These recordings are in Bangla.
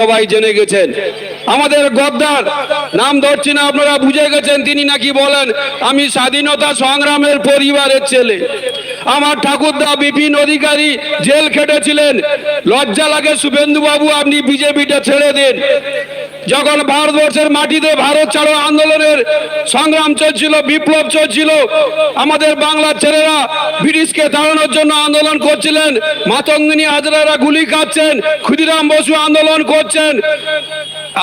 সবাই জেনে গেছেন। আমাদের গদ্দার, নাম ধরছি না, আপনারা বুঝে গেছেন, তিনি নাকি বলেন, আমি স্বাধীনতা সংগ্রামের পরিবারের ছেলে। আমার ঠাকুরদা বিপিন অধিকারী জেল খেটেছিলেন। লজ্জা লাগে শুভেন্দু বাবু আপনি বিজেপিটা ছেড়ে দিন। যখন ভারতবর্ষের মাটিতে ভারত ছাড়ো আন্দোলনের সংগ্রাম চলছিল, বিপ্লব চলছিল, আমাদের বাংলার ছেলেরা ব্রিটিশকে তাড়ানোর জন্য আন্দোলন করছিলেন। মাতঙ্গিনী হাজরারা গুলি খাচ্ছেন, ক্ষুদিরাম বসু আন্দোলন করছেন।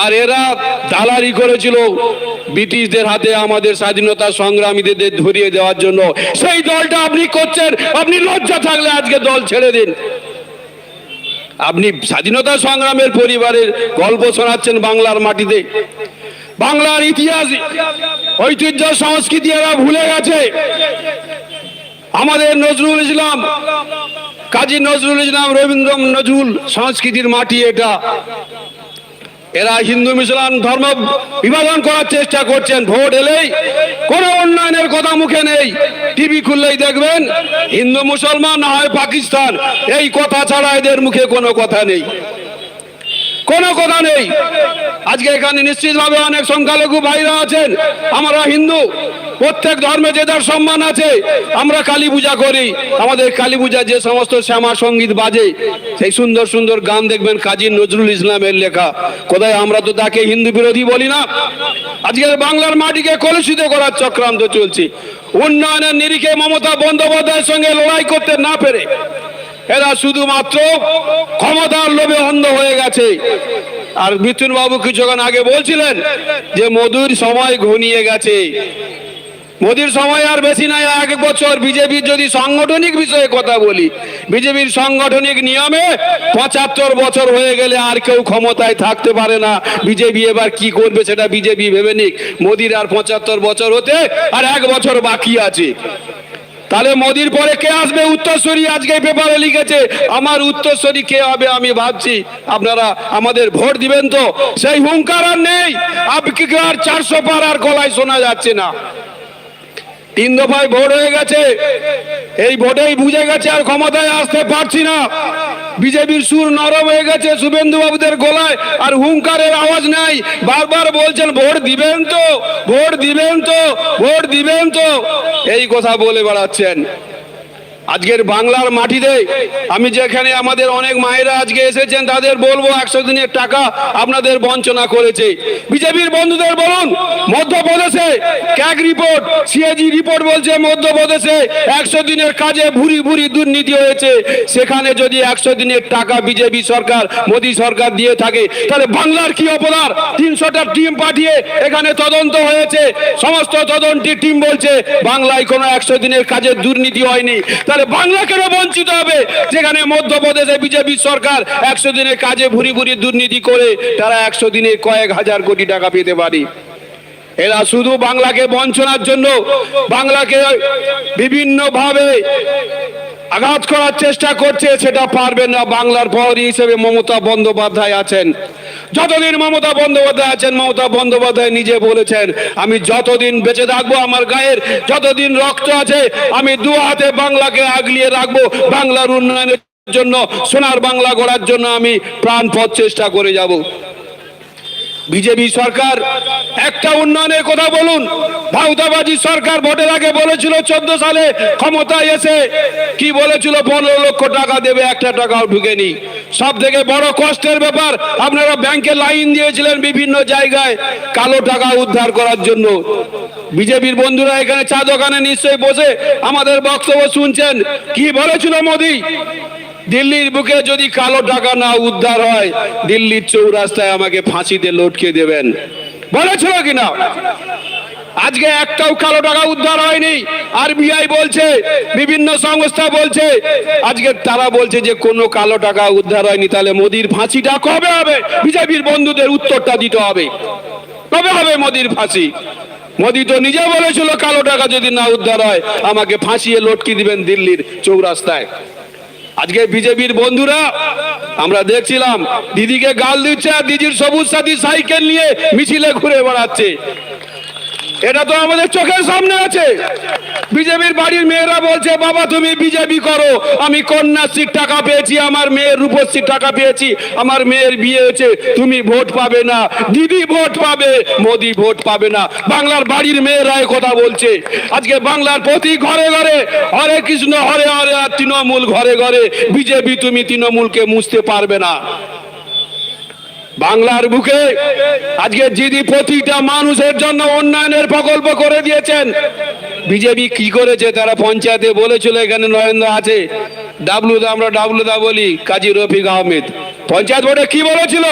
আর এরা দালালি করেছিল ব্রিটিশদের হাতে আমাদের স্বাধীনতা সংগ্রামীদের ধরিয়ে দেওয়ার জন্য। সেই দলটা আপনি করছেন, আপনি লজ্জা থাকলে আজকে দল ছেড়ে দিন। আপনি স্বাধীনতা সংগ্রামের পরিবারের গল্প শোনাচ্ছেন বাংলার মাটিতে। বাংলার ইতিহাস, ঐতিহ্য, সংস্কৃতি এরা ভুলে গেছে। আমাদের নজরুল ইসলাম, কাজী নজরুল ইসলাম, রবীন্দ্র নজরুল সংস্কৃতির মাটি এটা। এরা হিন্দু মুসলমান ধর্ম বিভাজন করার চেষ্টা করছেন। ভোট এলেই কোন উন্নয়নের কথা মুখে নেই। টিভি খুললেই দেখবেন, হিন্দু মুসলমান হয় পাকিস্তান। এই কথা ছাড়া এদের মুখে কোনো কথা নেই। কোনো কথা নেই। আজকে এখানে নিশ্চিতভাবে অনেক সংখ্যালঘু ভাইরা আছেন। আমরা হিন্দু। প্রত্যেক ধর্মে যে যার সম্মান আছে, আমরা কালী পূজা করি। আমাদের কালী পূজা যে সমস্ত শ্যামা সংগীত বাজে, সেই সুন্দর সুন্দর গান দেখবেন কাজী নজরুল ইসলামের লেখা। কোথায় আমরা তো তাকে হিন্দু বিরোধী বলি না? আজকের বাংলার মাটিকে কলুষিত করার চক্রান্ত চলছে। উন্নয়নের নিরিখে মমতা বন্দ্যোপাধ্যায়ের সঙ্গে লড়াই করতে না পেরে, এরা শুধুমাত্র ক্ষমতার লোভে অন্ধ হয়ে গেছে। আর মিথুন বাবু কিছুক্ষণ আগে বলছিলেন যে, মধুর সময় ঘনিয়ে গেছে। মোদির সময় আর বেশি নাই, এক বছর। বিজেপির যদি সাংগঠনিক বিষয়ে কথা বলি, বিজেপির সাংগঠনিক নিয়মে পঁচাত্তর বছর হয়ে গেলে আর কেউ ক্ষমতায় থাকতে পারে না। বিজেপি এবার কি করবে সেটা বিজেপি ভেবে নিক। মোদির আর পঁচাত্তর বছর হতে আর এক বছর বাকি আছে। তাহলে মোদির পরে কে আসবে? উত্তরসূরি আজকে পেপারে লিখেছে, আমার উত্তরসূরি কে হবে আমি ভাবছি। আপনারা আমাদের ভোট দিবেন তো? সেই হুঙ্কার আর নেই। আপনি চারশো পার আর গলায় শোনা যাচ্ছে না। তিন দফায় ভোট হয়ে গেছে। এই ভোটেই বুঝে গেছে আর ক্ষমতায় আসতে পারছি না। বিজেপির সুর নরম হয়ে গেছে শুভেন্দু বাবুদের গলায় আর হুঙ্কারের আওয়াজ নাই। বারবার বলছেন, ভোট দিবেন তো, ভোট দিবেন তো, ভোট দিবেন তো। এই কথা বলে বেড়াচ্ছেন। আজকের বাংলার মাটিতে আমি যেখানে আমাদের অনেক মায়েরা আজকে এসেছেন, তাদের বলব একশো দিনের টাকা আপনাদের বঞ্চনা করেছে। বিজেপির বন্ধুদের বলুন, মধ্যপ্রদেশে ক্যাক রিপোর্ট, সিএজি রিপোর্ট বলছে মধ্যপ্রদেশে একশো দিনের কাজে ভুরি ভুরি দুর্নীতি হয়েছে। সেখানে যদি একশো দিনের টাকা বিজেপি সরকার, মোদী সরকার দিয়ে থাকে, তাহলে বাংলার কি অপরাধ? তিনশোটা টিম পাঠিয়ে এখানে তদন্ত হয়েছে। সমস্ত তদন্তি টিম বলছে, বাংলায় কোনো একশো দিনের কাজে দুর্নীতি হয়নি। তাহলে বাংলা কেন বঞ্চিত হবে? যেখানে মধ্যপ্রদেশে বিজেপি সরকার একশো দিনের কাজে ভুরি ভুরি দুর্নীতি করে তারা একশো দিনে কয়েক হাজার কোটি টাকা পেতে পারে। এরা শুধু বাংলাকে বঞ্চনার জন্য, বাংলাকে বিভিন্ন ভাবে আঘাত করার চেষ্টা করছে, সেটা পারবে না। বাংলার প্রহরী হিসেবে মমতা বন্দ্যোপাধ্যায় আছেন। যতদিন মমতা বন্দ্যোপাধ্যায় আছেন, মমতা বন্দ্যোপাধ্যায় নিজে বলেছেন, আমি যতদিন বেঁচে থাকব আমার গায়ের, যতদিন রক্ত আছে, আমি দু হাতে বাংলাকে আগলিয়ে রাখব। বাংলার উন্নয়নের জন্য, সোনার বাংলা গড়ার জন্য আমি প্রাণপথ চেষ্টা করে যাব। বিজেপি সরকার একটা উন্নয়নের কথা বলুন। ভাউতাবাজি সরকার ভোটের আগে বলেছিল চোদ্দ সালে ক্ষমতায় এসে কি বলেছিল? পনেরো লক্ষ টাকা দেবে, একটা টাকাও ঢুকেনি। সব থেকে বড় কষ্টের ব্যাপার, আপনারা ব্যাংকে লাইন দিয়েছিলেন বিভিন্ন জায়গায় কালো টাকা উদ্ধার করার জন্য। বিজেপির বন্ধুরা এখানে চা দোকানে নিশ্চয়ই বসে আমাদের বক্তব্য শুনছেন। কি বলেছিল মোদী? দিল্লির বুকে যদি কালো টাকা না উদ্ধার হয়, দিল্লির চৌরাস্তায় আমাকে ফাঁসিতে লটকে দেবেন। বলেছিল কিনা? আজকে একটাও কালো টাকা উদ্ধার হয়নি। আরবিআই বলছে, বিভিন্ন সংস্থা বলছে, আজকে তারা বলছে যে কোনো কালো টাকা উদ্ধার হয়নি, তাহলে মোদির ফাঁসিটা কবে হবে? বিজেপির বন্ধুদের উত্তরটা দিতে হবে। কবে হবে মোদির ফাঁসি? মোদি তো নিজে বলেছিল কালো টাকা যদি না উদ্ধার হয়, আমাকে ফাঁসিয়ে লটকি দিবেন দিল্লির চৌরাস্তায়। আজকে বিজেপির বন্ধুরা, আমরা দেখছিলাম, দিদিকে গাল দিচ্ছে আর দিদির সবুজ সাথী সাইকেল নিয়ে মিছিলে ঘুরে বেড়াচ্ছে। এটা তো আমাদের চোখের সামনে আছে। বিজেপির বাড়ির মেয়েরা বলছে, বাবা, তুমি বিজেপি করো। আমি কন্যাশ্রীর টাকা পেয়েছি, আমার মেয়ের রূপশ্রীর টাকা পেয়েছি, আমার মেয়ের বিয়ে হয়েছে, তুমি ভোট পাবে না। দিদি ভোট পাবে, মোদি ভোট পাবে না। বাংলার বাড়ির মেয়েরা কথা বলছে। আজকে বাংলার প্রতি ঘরে ঘরে, হরে কৃষ্ণ, হরে হরে, আর তৃণমূল ঘরে ঘরে, বিজেপি, তুমি তৃণমূলকে মুছতে পারবে না। বাংলার বুকে আজকে যিনি প্রতিটা মানুষের জন্য উন্নয়নের প্রকল্প করে দিয়েছেন। বিজেপি কি করেছে তারা পঞ্চায়েতে বলেছিল, এখানে নরেন্দ্র আছে। ডাবলু দা আমরা ডাবলু দা বলি, কাজী রফিক আহমেদ। পঞ্চায়েত ভোটে কি বলেছিল?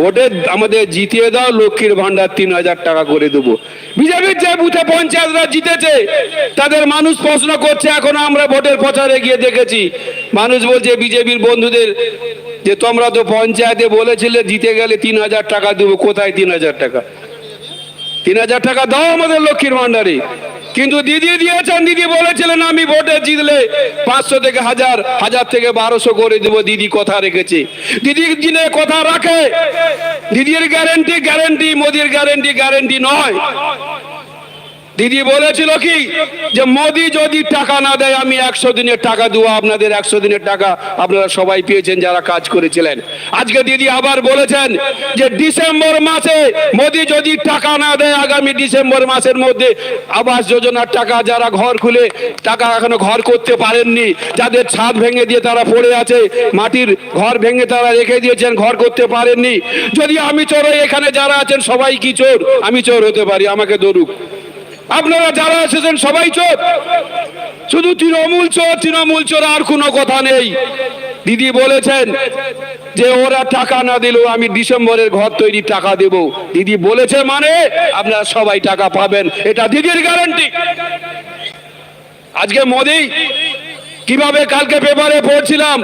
ভোটে আমাদের জিতিয়ে দাও, লক্ষ্মীর ভান্ডার তিন হাজার টাকা করে দেবো। বিজেপির যে বুথে পঞ্চায়েতরা জিতেছে, তাদের মানুষ প্রশ্ন করছে, এখন আমরা ভোটের প্রচারে গিয়ে দেখেছি। মানুষ বলছে, বিজেপির বন্ধুদের যে তোমরা তো পঞ্চায়েতে বলেছিলে, জিতে গেলে তিন হাজার টাকা দেবো, কোথায় তিন হাজার টাকা? তিন হাজার টাকা দাও আমাদের লক্ষ্মীর ভান্ডারে কিন্তু দিদি দিয়েছেন, দিদি বলেছিলেন, আমি ভোটে জিতলে পাঁচশো থেকে হাজার হাজার থেকে বারোশো করে দেবো। দিদি কথা রেখেছে। দিদির দিনে কথা রাখে। দিদির গ্যারেন্টি গ্যারেন্টি মোদির গ্যারেন্টি গ্যারেন্টি নয়। দিদি বলেছিল কি? যে মোদি যদি টাকা না দেয়, আমি একশো দিনের টাকা দেবো, আপনাদের একশো দিনের টাকা আপনারা সবাই পেয়েছেন যারা কাজ করেছিলেন। আজকে দিদি আবার বলেছেন যে ডিসেম্বর মাসে মোদি যদি টাকা না দেয়, আগামী ডিসেম্বর মাসের মধ্যে আবাস যোজনার টাকা যারা ঘর খুলে, টাকা এখনও ঘর করতে পারেননি, যাদের ছাদ ভেঙে দিয়ে তারা পড়ে আছে, মাটির ঘর ভেঙে তারা রেখে দিয়েছেন, ঘর করতে পারেননি। যদি আমি চোর এখানে যারা আছেন, সবাই কি চোর? আমি চোর হতে পারি, আমাকে ধরুক। আপনারা যারা এসেছেন, সবাই চোর। শুধু তৃণমূল চোর তৃণমূল চোর আর কোনো কথা নেই। দিদি বলেছেন যে ওরা টাকা না দিলেও আমি ডিসেম্বরের ঘর তৈরি টাকা দেব। দিদি বলেছে মানে আপনারা সবাই টাকা পাবেন। এটা দিদির গ্যারান্টি আজকে মোদি, কীভাবে কালকে পেপারে পড়ছিলাম?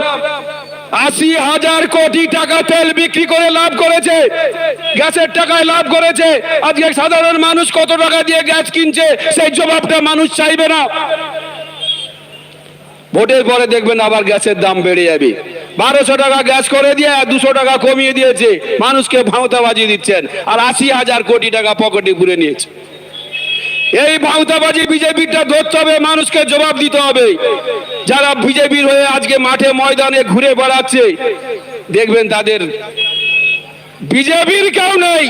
আশি হাজার কোটি টাকা তেল বিক্রি করে লাভ করেছে। গ্যাসের টাকায় লাভ করেছে। আজকে সাধারণ মানুষ কত টাকা দিয়ে গ্যাস কিনছে, সেই জবাবটা মানুষ চাইবে না। ভোটের পরে দেখবেন আবার গ্যাসের দাম বেড়ে যাবে। বারোশো টাকা গ্যাস করে দিয়ে দুশো টাকা কমিয়ে দিয়েছে। মানুষকে ভাঁওতা বাজিয়ে দিচ্ছেন। আর আশি হাজার কোটি টাকা পকেটে ঘুরে নিয়েছে। এই বাউতাবাজি বিজেপিটা ধরতে হবে, মানুষকে জবাব দিতে হবে। যারা বিজেপির হয়ে আজকে মাঠে ময়দানে ঘুরে বেড়াচ্ছে, দেখবেন তাদের বিজেপির কেউ নেই।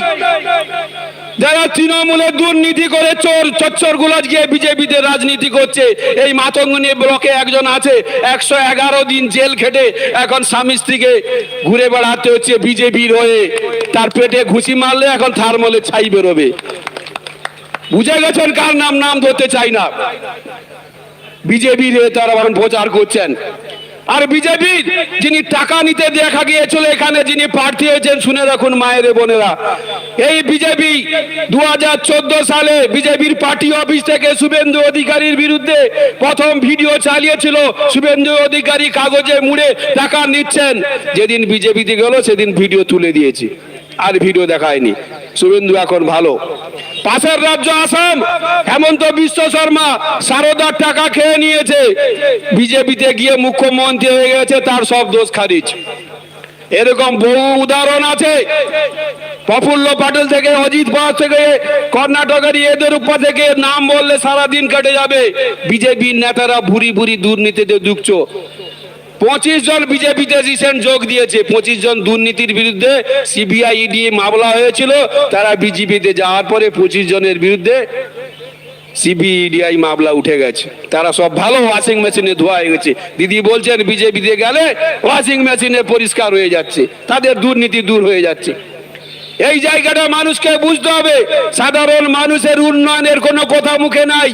যারা তৃণমূলের দুর্নীতি করে চোর চচ্চর গুলাজ গিয়ে বিজেপিতে রাজনীতি করছে, এই মাতঙ্গনী ব্লকে একজন আছে, একশো এগারো দিন জেল খেটে এখন স্বামী স্ত্রীকে ঘুরে বেড়াতে হচ্ছে বিজেপির হয়ে। তার পেটে ঘুষি মারলে এখন থার্মলে ছাই বেরোবে। বুঝে গেছেন কার নাম? নাম ধরতে চাই না। বিজেপির তারা প্রচার করছেন। আর বিজেপি, যিনি টাকা নিতে দেখা গিয়েছিল এখানে, যিনি প্রার্থী হয়েছেন, শুনে রাখুন মায়ের বোনেরা। এই বিজেপি দু হাজার চোদ্দ সালে বিজেপির পার্টি অফিস থেকে শুভেন্দু অধিকারীর বিরুদ্ধে প্রথম ভিডিও চালিয়েছিল। শুভেন্দু অধিকারী কাগজে মুড়ে টাকা নিচ্ছেন। যেদিন বিজেপিতে গেল, সেদিন ভিডিও তুলে দিয়েছি। আর ভিডিও দেখায়নি। শুভেন্দু এখন ভালো। পাশের রাজ্য আসাম হেমন্ত বিশ্ব শর্মা সারদার টাকা খেয়ে নিয়েছে। বিজেপিতে গিয়ে মুখ্যমন্ত্রী হয়ে গেছে, তার সব দোষ খারিজ। এরকম বহু উদাহরণ আছে। প্রফুল্ল প্যাটেল থেকে, অজিত পাওয়ার থেকে, কর্ণাটকের এদের উপর থেকে, নাম বললে সারাদিন কেটে যাবে। বিজেপির নেতারা ভুরি ভুরি দুর্নীতিতে দুঃখ পঁচিশ জন বিজেপিতে রিসেন্ট যোগ দিয়েছে। পঁচিশ জন দুর্নীতির বিরুদ্ধে সিবিআই, ইডি মামলা হয়েছিল। তারা বিজেপিতে যাওয়ার পরে পঁচিশ জনের বিরুদ্ধে সিবিআই মামলা উঠে গেছে। তারা সব ভালো ওয়াশিং মেশিনে ধোয়া হয়ে গেছে। দিদি বলছেন, বিজেপিতে গেলে ওয়াশিং মেশিনে পরিষ্কার হয়ে যাচ্ছে। তাদের দুর্নীতি দূর হয়ে যাচ্ছে। এই জায়গাটা মানুষকে বুঝতে হবে। সাধারণ মানুষের উন্নয়নের কোনো কথা মুখে নাই।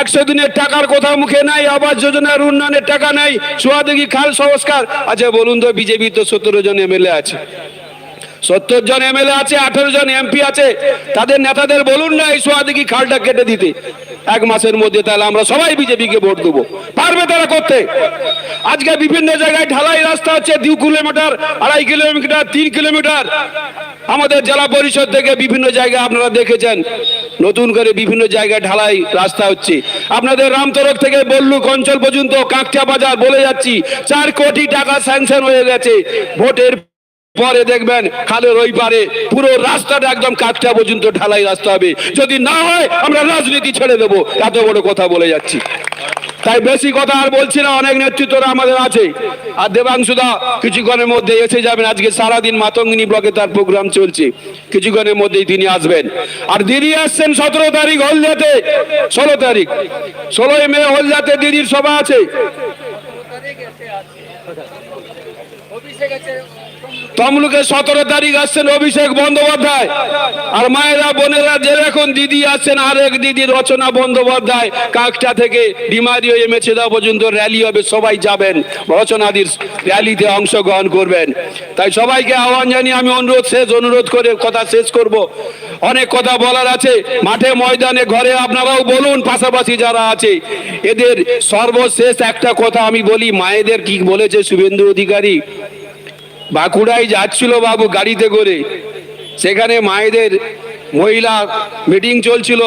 একশো দিনের টাকার কথা মুখে নাই, আবাস যোজনার উন্নয়নের টাকা নাই। সোয়াদিঘি খাল সংস্কার। আচ্ছা বলুন তো, বিজেপি তো সতেরো জন এমএলএ আছে। সত্তর জন এমএলএ আছে, আঠারো জন এমপি আছে। তাদের নেতাদের বলুন না এই সোয়াদিঘি খালটা কেটে দিতে। এক মাসের মধ্যে তাহলে আমরা সবাই বিজেপিকে ভোট দেবো। পারবে তারা করতে? আজকে বিভিন্ন জায়গায় ঢালাই রাস্তা হচ্ছে, দু কিলোমিটার, আড়াই কিলোমিটার, তিন কিলোমিটার। আমাদের জেলা পরিষদ থেকে বিভিন্ন জায়গায় আপনারা দেখেছেন। নতুন করে বিভিন্ন জায়গায় ঢালাই রাস্তা হচ্ছে। আপনাদের রামতরক থেকে বল্লুক অঞ্চল পর্যন্ত কাঁকটা বাজার বলে যাচ্ছি। চার কোটি টাকা স্যাংশন হয়ে গেছে। ভোটের পরে দেখবেন খালের ওই পারে পুরো রাস্তাটা একদম কাঠটা পর্যন্ত ঢালাই রাস্তা হবে। যদি না হয় আমরা রাজনীতি ছেড়ে দেবো। এত বড় কথা বলে যাচ্ছি। তাই বেশি কথা আর বলছি না, অনেক নেতৃত্বরা আমাদের আছে। আর দেবাংশুদা কিছুক্ষণের মধ্যে এসে যাবেন, আজকে সারাদিন মাতঙ্গিনী ব্লকে তার প্রোগ্রাম চলছে। কিছুক্ষণের মধ্যেই তিনি আসবেন। আর দিদি আসছেন সতেরো তারিখ হলদিয়াতে ষোলো তারিখ। ষোলোই মে হলদিয়াতে দিদির সভা আছে। তমলুকে সতেরো তারিখ আসছেন অভিষেক বন্দ্যোপাধ্যায়। আর মায়েরা, বোনেরা, যে এখন দিদি আসছেন, আরেক দিদি রচনা বন্দ্যোপাধ্যায়, কাকটা থেকে ডিমারি হয়ে মেছেদা পর্যন্ত র্যালি হবে, সবাই যাবেন। রচনাদির র্যালিতে অংশগ্রহণ করবেন। তাই সবাইকে আহ্বান জানিয়ে আমি অনুরোধ, শেষ অনুরোধ করে কথা শেষ করব। অনেক কথা বলার আছে। মাঠে, ময়দানে, ঘরে আপনারাও বলুন, পাশাপাশি যারা আছে, এদের সর্বশেষ একটা কথা আমি বলি, মায়েদের কি বলেছে শুভেন্দু অধিকারী? বাঁকুড়ায় যাচ্ছিল বাবু গাড়িতে করে। সেখানে মায়েদের মহিলা মিটিং চলছিল।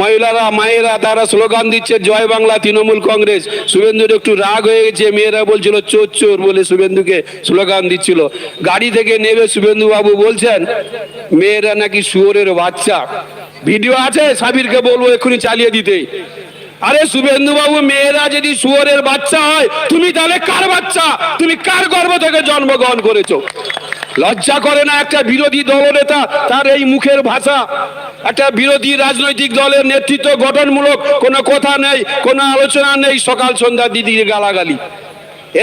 মহিলারা, মায়েরা তারা স্লোগান দিচ্ছে, জয় বাংলা তৃণমূল কংগ্রেস। শুভেন্দুর একটু রাগ হয়ে গেছে, মেয়েরা বলছিল, চোর চোর, বলে শুভেন্দুকে স্লোগান দিচ্ছিল। গাড়ি থেকে নেবে শুভেন্দু বাবু বলছেন, মেয়েরা নাকি শুয়োরের বাচ্চা। ভিডিও আছে সাবিরকে বলব এক্ষুনি চালিয়ে দিতে আরে শুভেন্দু বাবু মেয়েরা যদি শুয়োরের বাচ্চা হয়, তুমি তাহলে কার বাচ্চা? তুমি কার গর্ব থেকে জন্মগ্রহণ করেছ? লজ্জা করে না একটা বিরোধী দলনেতা তার এই মুখের ভাষা? একটা বিরোধী রাজনৈতিক দলের নেতৃত্ব গঠনমূলক কোনো কথা নেই, কোনো আলোচনা নেই সকাল সন্ধ্যা দিদির গালাগালি।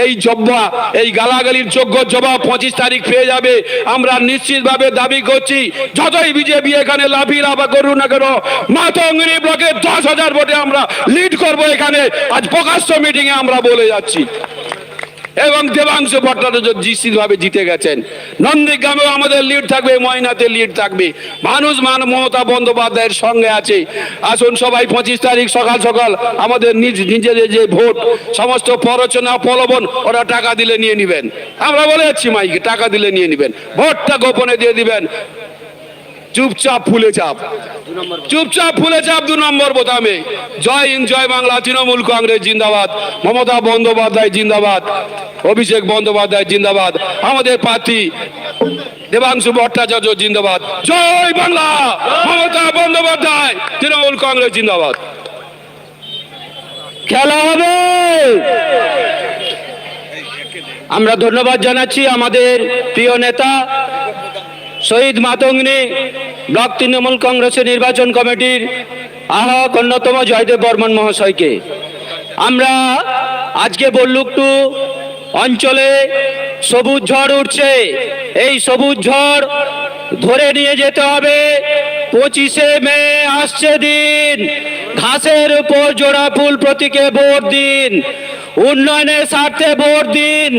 এই জব্বা, এই গালাগালির যোগ্য জবাব পঁচিশ তারিখ পেয়ে যাবে। আমরা নিশ্চিতভাবে দাবি করছি, যতই বিজেপি এখানে লাফি লাভা করুন না কেন, মাতঙ্গিনী ব্লকে দশ হাজার ভোটে আমরা লিড করব এখানে। আজ প্রকাশ্য মিটিংয়ে আমরা বলে যাচ্ছি। এবং দেবাংশু ভট্টাচার্য নিশ্চিত ভাবে জিতে গেছেন। নন্দীগ্রামেও আমাদের লিড থাকবে, ময়নাতে লিড থাকবে। মানুষ মান মমতা বন্দ্যোপাধ্যায়ের সঙ্গে আছে। আসুন সবাই, পঁচিশ তারিখ সকাল সকাল আমাদের নিজ নিজেদের যে ভোট, সমস্ত প্ররোচনা, প্রলোভন, ওরা টাকা দিলে নিয়ে নিবেন। আমরা বলে যাচ্ছি মাইকে, টাকা দিলে নিয়ে নিবেন। ভোটটা গোপনে দিয়ে দিবেন। চুপচাপ ফুলে চাপ। চুপচাপ ফুলে চাপ দু নম্বর বোতামে। জয় হিন্দ, জয় বাংলা, তৃণমূল কংগ্রেস জিন্দাবাদ, মমতা বন্দ্যোপাধ্যায় জিন্দাবাদ, অভিষেক বন্দ্যোপাধ্যায় জিন্দাবাদ, আমাদের প্রার্থী দেবাংশু ভট্টাচার্য জিন্দাবাদ। জয় বাংলা, মমতা বন্দ্যোপাধ্যায়, তৃণমূল কংগ্রেস জিন্দাবাদ। খেলা হবে। আমরা ধন্যবাদ জানাচ্ছি আমাদের প্রিয় নেতা শহীদ মাতঙ্গিনী, ব্লক তৃণমূল কংগ্রেসের নির্বাচন কমিটির আহ্বায়ক অন্যতম জয়দেব বর্মন মহাশয়কে। আমরা আজকে বল্লুকটু অঞ্চলে সবুজ ঝড় উঠছে। এই সবুজ ঝড় ধরে নিয়ে যেতে হবে। পঁচিশে মে আসছে দিন। ঘাসের উপর জোড়া ফুল প্রতীকে ভোট দিন। উন্নয়নের স্বার্থে ভোট দিন।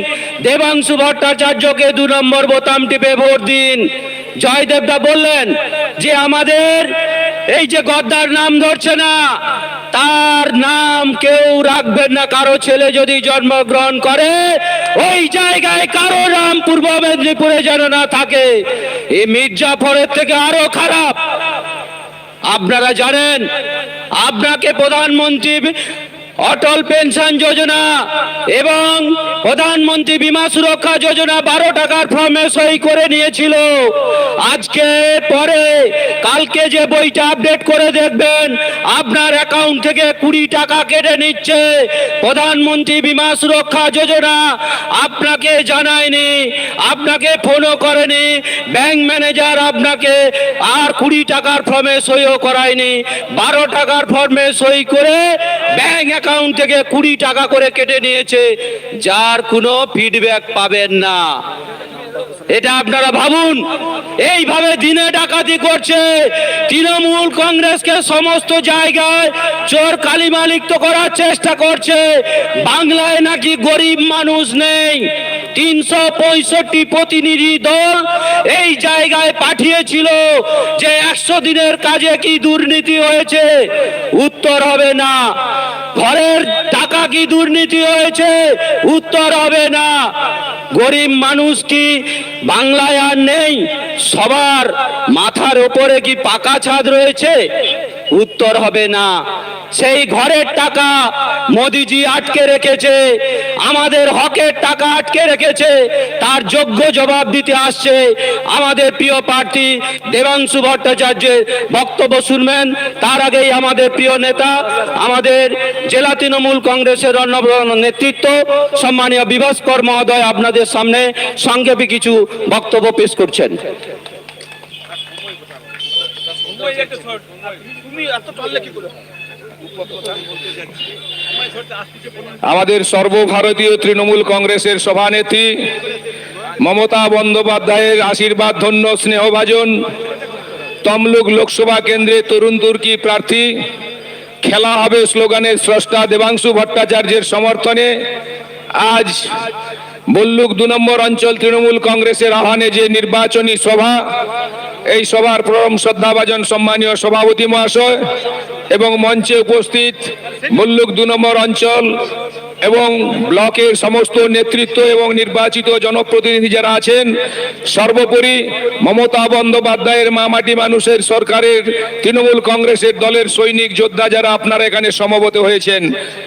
দেবাংশু ভট্টাচার্যকে দু নম্বর বোতাম টিপে ভোট দিন। জয়দেবদা বললেন যে আমাদের এই যে গদ্দার নাম ধরছে না, তার নাম কেউ রাখবেন না। কারও ছেলে যদি জন্মগ্রহণ করে, ওই জায়গায় কারও নাম পূর্ব মেদিনীপুরে যেন না থাকে। এই মির্জাফরের থেকে আরও খারাপ। আপনারা জানেন, আপনাকে প্রধানমন্ত্রী অটল পেনশন যোজনা এবং প্রধানমন্ত্রী বিমা সুরক্ষা যোজনা বারো টাকার ফর্মে সই করে নিয়েছিল। আজকে পরে কালকে যে বইটা আপডেট করে দেখবেন, আপনার অ্যাকাউন্ট থেকে কুড়ি টাকা কেটে নিচ্ছে প্রধানমন্ত্রী বিমা সুরক্ষা যোজনা। আপনাকে জানায়নি, আপনাকে ফোনও করেনি, ব্যাংক ম্যানেজার আপনাকে আর কুড়ি টাকার ফর্মে সইও করায়নি। বারো টাকার ফর্মে সই করে ব্যাংক অ্যাকাউন্ট থেকে কুড়ি টাকা করে কেটে নিয়েছে, যার কোনো ফিডব্যাক পাবেন না। এটা আপনারা ভাবুন। এইভাবে দিনে ডাকাতি করছে, তৃণমূল কংগ্রেসকে সমস্ত জায়গায় চোর কালিমালিক্ত করার চেষ্টা করছে। বাংলায় নাকি গরিব মানুষ নেই। তিনশো পঁয়ষট্টি প্রতিনিধি দল এই জায়গায় পাঠিয়েছিল যে একশো দিনের কাজে কি দুর্নীতি হয়েছে? উত্তর হবে না। ঘরের টাকা কি দুর্নীতি হয়েছে? উত্তর হবে না। গরিব মানুষ কি বাংলায় আর নেই? সবার মাথার ওপরে কি পাকা ছাদ রয়েছে? উত্তর হবে না। সেই ঘরের টাকা মোদিজি আটকে রেখেছে। আমাদের হকের টাকা আটকে রেখেছে। তার যোগ্য জবাব দিতে আসছে আমাদের প্রিয় প্রার্থী দেবাংশু ভট্টাচার্যের বক্তব্য শুনবেন। তার আগেই আমাদের প্রিয় নেতা, আমাদের জেলা তৃণমূল কংগ্রেসের অন্যতম নেতৃত্ব, সম্মানীয় বিভাসকর মহোদয় আপনাদের সামনে সংক্ষেপে কিছু বক্তব্য পেশ করছেন। আমাদের সর্বভারতীয় তৃণমূল কংগ্রেসের সভানেত্রী মমতা বন্দ্যোপাধ্যায়ের আশীর্বাদ, ধন্য, স্নেহভাজন, তমলুক লোকসভা কেন্দ্রে তরুণ তুর্কি প্রার্থী। খেলা হবে স্লোগানের স্রষ্টা দেবাংশু ভট্টাচার্যের সমর্থনে। আজ বল্লুক দু নম্বর অঞ্চল তৃণমূল কংগ্রেসের আহ্বানে যে নির্বাচনী সভা, এই সভার পরম শ্রদ্ধাভাজন সম্মানীয় সভাপতি মহাশয় এবং মঞ্চে উপস্থিত বল্লুক দু নম্বর অঞ্চল এবং ব্লকের সমস্ত নেতৃত্ব এবং নির্বাচিত জনপ্রতিনিধি যারা আছেন, সর্বোপরি মমতা বন্দ্যোপাধ্যায়ের মামাটি মানুষের সরকারের তৃণমূল কংগ্রেসের দলের সৈনিক যোদ্ধা যারা আপনারা এখানে সমবেত হয়েছেন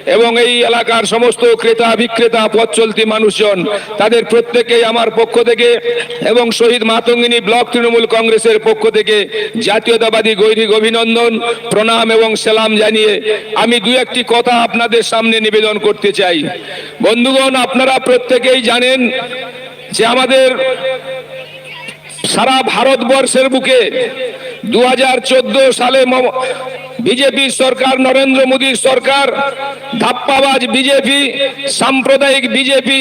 এবং এই এলাকার সমস্ত ক্রেতা বিক্রেতা পথ চলতি মানুষজন, তাদের প্রত্যেকেই আমার পক্ষ থেকে এবং শহীদ মাতঙ্গিনী ব্লক তৃণমূল কংগ্রেসের পক্ষ থেকে জাতীয়তাবাদী, গৈরিক অভিনন্দন, প্রণাম এবং সালাম জানিয়ে আমি দু একটি কথা আপনাদের সামনে নিবেদন করতে চাই। বন্ধুগণ, আপনারা প্রত্যেকেই জানেন যে আমাদের সারা ভারতবর্ষের বুকে দু হাজার চোদ্দ সালে বিজেপি সরকার, নরেন্দ্র মোদীর সরকার, ধাপ্পাবাজ বিজেপি, সাম্প্রদায়িক বিজেপি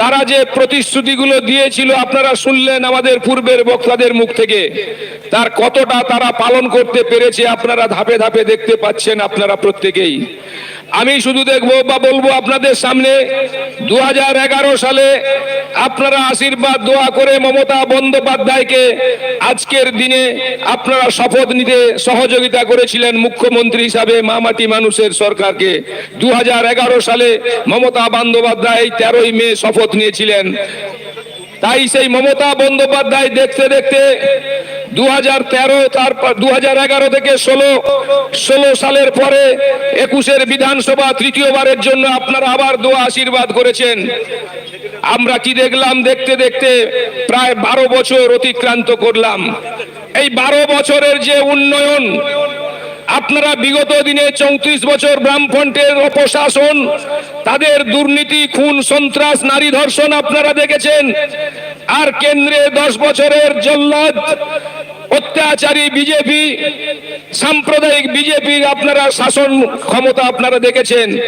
তারা যে প্রতিশ্রুতিগুলো দিয়েছিল, আপনারা শুনলেন আমাদের পূর্বের বক্তাদের মুখ থেকে। তার কতটা তারা পালন করতে পেরেছে, আপনারা ধাপে ধাপে দেখতে পাচ্ছেন আপনারা প্রত্যেকেই। আমি শুধু দেখব বা বলব আপনাদের সামনে দু হাজার এগারো সালে আপনারা আশীর্বাদ, দোয়া করে মমতা বন্দ্যোপাধ্যায়কে আজকের দিনে আপনারা শপথ নিতে সহযোগিতা করেছিলেন মুখ্যমন্ত্রী হিসাবে মামাটি মানুষের সরকারকে। দু হাজার এগারো সালে মমতা বন্দ্যোপাধ্যায় তেরোই মে শপথ নিয়েছিলেন। তাই সেই মমতা বন্দ্যোপাধ্যায় দেখতে দেখতে দু হাজার তেরো তারপর দু হাজার এগারো থেকে ষোলো ষোলো সালের পরে একুশের বিধানসভা তৃতীয়বারের জন্য আপনারা আবার দোয়া আশীর্বাদ করেছেন। আমরা কি দেখলাম? দেখতে দেখতে প্রায় বারো বছর অতিক্রান্ত করলাম। এই বারো বছরের যে উন্নয়ন আপনারা বিগত দিনে চৌত্রিশ বছর বামফ্রন্টের অপশাসন, তাদের দুর্নীতি, খুন, সন্ত্রাস, নারী ধর্ষণ আপনারা দেখেছেন। আর কেন্দ্রে দশ বছরের জল্লাদ অত্যাচারী বিজেপি, সাম্প্রদায়িক বিজেপির আপনারা শাসন ক্ষমতা আপনারা দেখেছেন।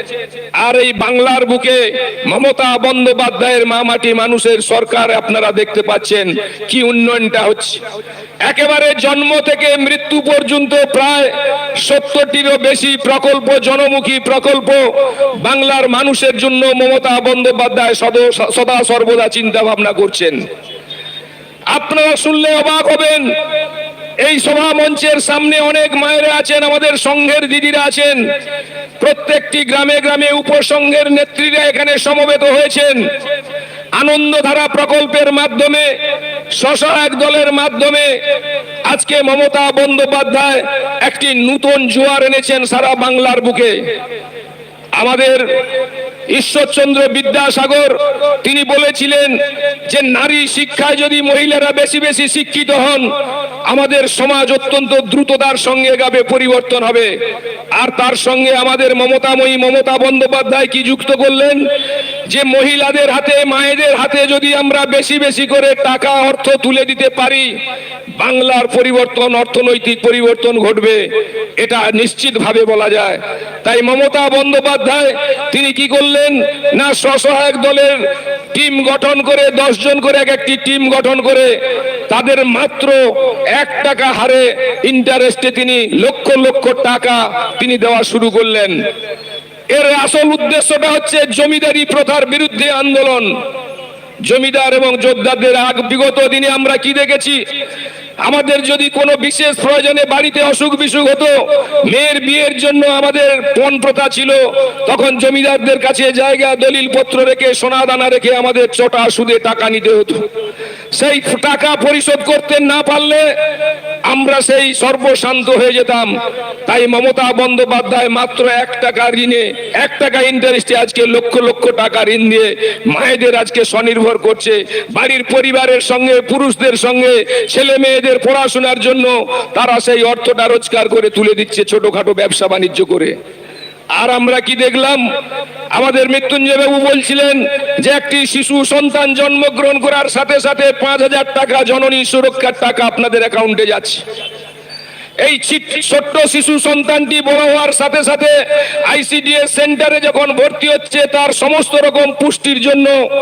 আর এই বাংলার বুকে মমতা বন্দ্যোপাধ্যায়ের মামাটি মানুষের সরকার আপনারা দেখতে পাচ্ছেন কি উন্নয়নটা হচ্ছে। একেবারে জন্ম থেকে মৃত্যু পর্যন্ত প্রায় সত্তরটিরও বেশি প্রকল্প, জনমুখী প্রকল্প বাংলার মানুষের জন্য মমতা বন্দ্যোপাধ্যায় সদ- সদা সর্বদা চিন্তা ভাবনা করছেন। আপনারা শুনলে অবাক হবেন। এই সভা মঞ্চের সামনে অনেক মায়েরা আছেন, আমাদের সংঘের দিদিরা আছেন। প্রত্যেকটি গ্রামে গ্রামে উপসংঘের নেত্রীরা এখানে সমবেত হয়েছেন। আনন্দধারা প্রকল্পের মাধ্যমে স্বসহায়ক দলের মাধ্যমে আজকে মমতা বন্দ্যোপাধ্যায় একটি নূতন জোয়ার এনেছেন সারা বাংলার বুকে। আমাদের ঈশ্বরচন্দ্র বিদ্যাসাগর, তিনি বলেছিলেন যে নারী শিক্ষায় যদি মহিলারা বেশি বেশি শিক্ষিত হন, আমাদের সমাজ অত্যন্ত দ্রুততার সঙ্গে গাবে পরিবর্তন হবে। আর তার সঙ্গে আমাদের মমতাময়ী মমতা বন্দ্যোপাধ্যায় কি যুক্ত করলেন? যে মহিলাদের হাতে, মায়েদের হাতে যদি আমরা বেশি বেশি করে টাকা, অর্থ তুলে দিতে পারি, বাংলার পরিবর্তন, অর্থনৈতিক পরিবর্তন ঘটবে, এটা নিশ্চিতভাবে বলা যায়। তাই মমতা বন্দ্যোপাধ্যায়, তিনি কি করলেন? না স্বসহায়ক দলের টিম গঠন করে জন করে এক একটি টিম গঠন করে, তাদের মাত্র এক টাকা হারে ইন্টারেস্টে তিনি লক্ষ লক্ষ টাকা তিনি দেওয়া শুরু করলেন। এর আসল উদ্দেশ্যটা হচ্ছে জমিদারি প্রথার বিরুদ্ধে আন্দোলন। জমিদার এবং যোদ্ধাদের আগ বিগত দিনে আমরা কি দেখেছি? আমাদের যদি কোনো বিশেষ প্রয়োজনে বাড়িতে অসুখ বিসুখ হতো, মেয়ের বিয়ের জন্য আমাদের পণ প্রথা ছিল, তখন জমিদারদের কাছে জায়গা দলিল পত্র রেখে, সোনা দানা রেখে আমাদের চটা সুদে টাকা নিতে হতো। সেই টাকা পরিশোধ করতে না পারলে আমরা সেই সর্বশান্ত হয়ে যেতাম। তাই মমতা বন্দ্যোপাধ্যায় মাত্র এক টাকা ঋণে, এক টাকা ইন্টারেস্টে আজকে লক্ষ লক্ষ টাকা ঋণ দিয়ে মায়েদের আজকে স্বনির্ভর করছে। বাড়ির পরিবারের সঙ্গে, পুরুষদের সঙ্গে, ছেলে মেয়েদের পড়াশোনার জন্য তারা সেই অর্থটা রোজগার করে তুলে দিচ্ছে ছোটখাটো ব্যবসা বাণিজ্য করে। আর আমরা কি দেখলাম? আমাদের মৃত্যুঞ্জয় বাবু বলছিলেন যে একটি শিশু সন্তান জন্মগ্রহণ করার সাথে সাথে পাঁচ হাজার টাকা জননী সুরক্ষার টাকা আপনাদের অ্যাকাউন্টে যাচ্ছে। এই ছিট- ছোট্ট শিশু সন্তানটি বড় হওয়ার সাথে সাথে আইসিডিএস সেন্টারে যখন ভর্তি হচ্ছে, তার সমস্ত রকম পুষ্টির জন্য